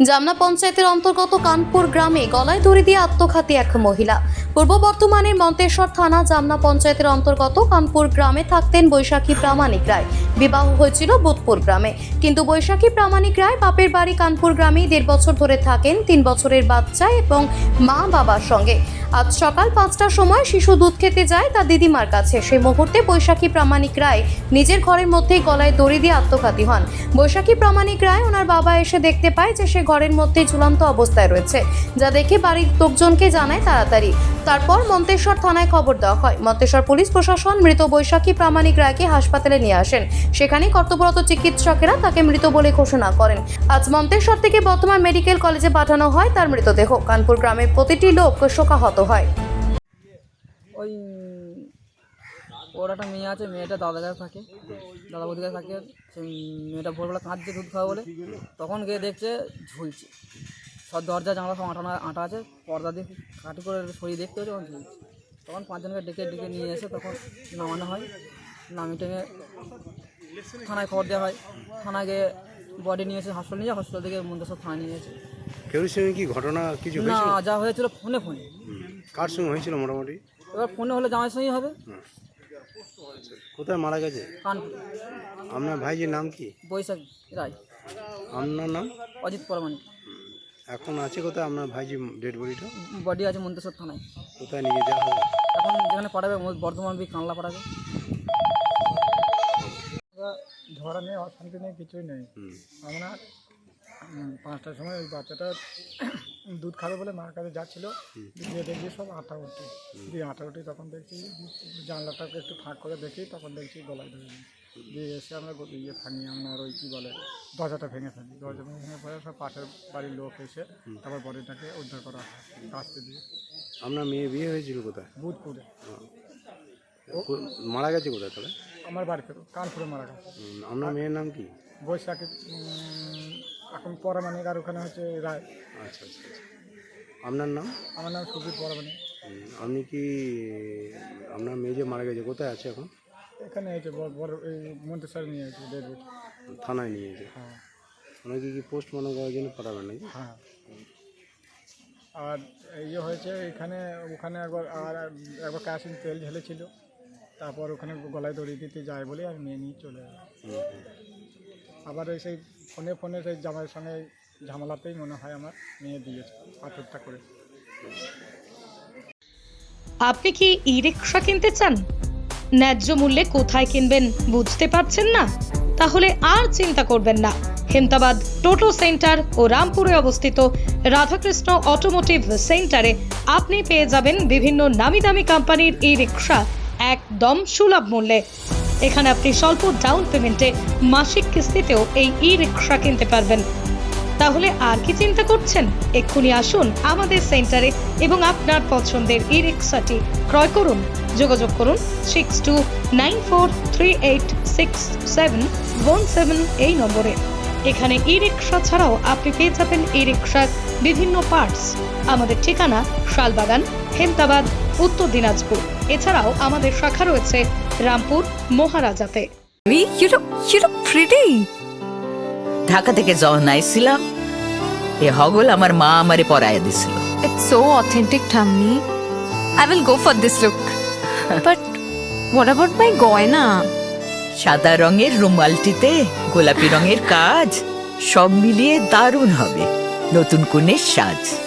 জামনা পঞ্চায়েতের অন্তর্গত কানপুর গ্রামে গলায় দড়ি দিয়ে আত্মঘাতী এক মহিলা। পূর্ব বর্ধমানের মন্তেশ্বর থানা জামনা পঞ্চায়েতের অন্তর্গত কানপুর গ্রামে থাকতেন বৈশাখী প্রামাণিক রায়। বিবাহ হয়েছিল বুধপুর গ্রামে। কিন্তু বৈশাখী প্রামাণিক রায় বাপের বাড়ি কানপুর গ্রামেই দেড় বছর ধরে থাকেন, তিন বছরের বাচ্চা এবং মা বাবার সঙ্গে। আজ সকাল পাঁচটার সময় শিশু দুধ খেতে যায় তার দিদিমার কাছে। সেই মুহূর্তে বৈশাখী প্রামাণিক রায় নিজের ঘরের মধ্যেই গলায় দড়ি দিয়ে আত্মঘাতী হন। বৈশাখী প্রামাণিক রায় ওনার বাবা এসে দেখতে পায় যে সে ঘরের মধ্যে ঝুলন্ত অবস্থায় রয়েছে, যা দেখে বাড়ির লোকজনকে জানায় তাড়াতাড়ি। তারপর মন্তেশ্বর থানায় খবর দেওয়া হয়। মন্তেশ্বর পুলিশ প্রশাসন মৃত বৈশাখী প্রামাণিক রায়কে হাসপাতালে নিয়ে আসেন। সেখানে কর্তব্যরত চিকিৎসকেরা তাকে মৃত বলে ঘোষণা করেন। আজ মন্তেশ্বর থেকে বর্তমান মেডিকেল কলেজে পাঠানো হয় তার মৃতদেহ। কানপুর গ্রামের প্রতিটি লোক শোকাহত হয়। ওই ওর একটা মেয়ে আছে মেয়েটা দাদা কাছে থাকে। দাদা বৌদির কাছে থাকে সেই মেয়েটা ভোরবেলা কাঁদছে দুধ খাওয়া বলে। তখন গিয়ে দেখছে ঝুলছে। সব দরজা জানলা সব আটানা আটা আছে পর্দা দিয়ে কাটি করে সরিয়ে দেখতে হচ্ছে তখন ঝুলছে। তখন পাঁচজনকে ডেকে ডেকে নিয়ে এসে তখন নামানো হয়। নামিয়ে টেনে থানায় খবর দেওয়া হয়। থানায় গিয়ে বডি নিয়ে এসে হাসপাতাল নিয়ে হসপিটাল থেকে মন্দেশ্বর থানায় নিয়ে এসে। কেউ সঙ্গে কি ঘটনা কিছু না যা হয়েছিল ফোনে ফোনে। কার সঙ্গে হয়েছিল মোটামুটি? এবার ফোনে হলে জামাই সঙ্গেই হবে। কোথায় মারা গেছে? কানপুর। আপনার ভাইজির নাম কি? বৈশাখ রায়। আপনার নাম? অজিত পরমাণিক। এখন আছে কোথায় আপনার ভাইজি ডেড বডিটা? বডি আছে মন্তেশ্বর থানায়। কোথায় নিয়ে যাওয়া হবে? এখন যেখানে পাঠাবে বর্ধমান বি কানলা পাঠাবে। ঝগড়া নেই অশান্তি নেই কিছুই নেই। আমরা পাঁচটার সময় ওই বাচ্চাটা দুধ খাবে বলে মার কাছে যাচ্ছিল। দিয়ে দেখছি সব আটা উঠি দিয়ে আটা উঠি তখন দেখছি জানলাটাকে একটু ফাঁক করে দেখি তখন দেখছি গলায় ধরে নিই। দিয়ে এসে আমরা ইয়ে ভাঙি আপনার ওই কী বলে দরজাটা ভেঙে ফেলি। দরজা ভেঙে পরে সব পাশের বাড়ির লোক এসে তারপর বডিটাকে উদ্ধার করা হয় কাস্তে দিয়ে। আপনার মেয়ে বিয়ে হয়েছিল কোথায়? বুধপুরে। মারা গেছে কোথায় তাহলে? আমার বাড়িতে কানপুরে মারা গেছে। আপনার মেয়ের নাম কি? বৈশাখী এখন পরামানিক আর ওখানে হচ্ছে রায়। আচ্ছা আচ্ছা আচ্ছা। আপনার নাম? আমার নাম সুজিত পরামানিক হুম, আপনি কি আপনার মেয়ে যে মারা গেছে কোথায় আছে এখন? এখানে হয়েছে বড় বড় এই মন্তেশ্বরে নিয়ে হয়েছে থানায় নিয়েছে হ্যাঁ। ওনাকে কি পোস্টমর্টম করার জন্য পাঠাবেন নাকি? হ্যাঁ। আর ইয়ে হয়েছে এখানে ওখানে একবার আর একবার কেরাসিন তেল ঢেলেছিল। তারপর ওখানে গলায় দড়ি দিতে যায় বলে আর মেয়ে নিয়ে চলে হুম। আবার এই সেই ফোনে ফোনে সেই জামাইয়ের সঙ্গে ঝামেলাতেই মনে হয় আমার মেয়ে দিয়েছে, পাথরটা করে। আপনি কি ই রিক্সা কিনতে চান? ন্যায্য মূল্যে কোথায় কিনবেন বুঝতে পারছেন না? তাহলে আর চিন্তা করবেন না। হেমতাবাদ টোটো সেন্টার ও রামপুরে অবস্থিত রাধাকৃষ্ণ অটোমোটিভ সেন্টারে আপনি পেয়ে যাবেন বিভিন্ন নামি দামি কোম্পানির ই রিক্সা একদম সুলভ মূল্যে। এখানে আপনি স্বল্প ডাউন পেমেন্টে মাসিক কিস্তিতেও এই ই রিক্সা কিনতে পারবেন। তাহলে আর কি চিন্তা করছেন? এক্ষুনি আসুন আমাদের সেন্টারে এবং আপনার পছন্দের ই রিক্সাটি ক্রয় করুন। যোগাযোগ করুন six two nine four three eight six seven one seven এই নম্বরে। এখানে ই রিক্সা ছাড়াও আপনি পেয়ে যাবেন ই রিক্সার বিভিন্ন পার্টস আমাদের ঠিকানা শালবাগান হেমতাবাদ উত্তর দিনাজপুর এছাড়াও আমাদের শাখা রয়েছে রামপুর মহারাজাতে. ঢাকা থেকে যখন আইছিলাম এ হগল আমার মা আমারে পরাইয়া দিছিল It's so authentic Tammy. I will go for this look. but what about my গয়না সাদা রঙের রুমালটিতে গোলাপি রঙের কাজ সব মিলিয়ে দারুণ হবে নতুন কনের সাজ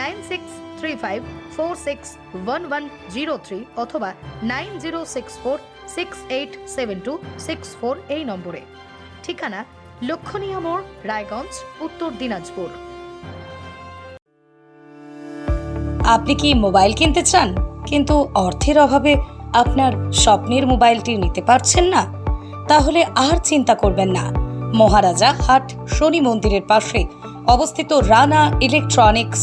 nine six three five four six one one zero three অথবা nine zero six four six eight seven two six four এই নম্বরে। ঠিকানা লক্ষণীয় মোড়, রায়গঞ্জ, উত্তর দিনাজপুর। আপনি কি মোবাইল কিনতে চান? কিন্তু অর্থের অভাবে আপনার স্বপ্নের মোবাইলটি নিতে পারছেন না? তাহলে আর চিন্তা করবেন না। মহারাজা হাট শনি মন্দিরের পাশে অবস্থিত রানা ইলেকট্রনিক্স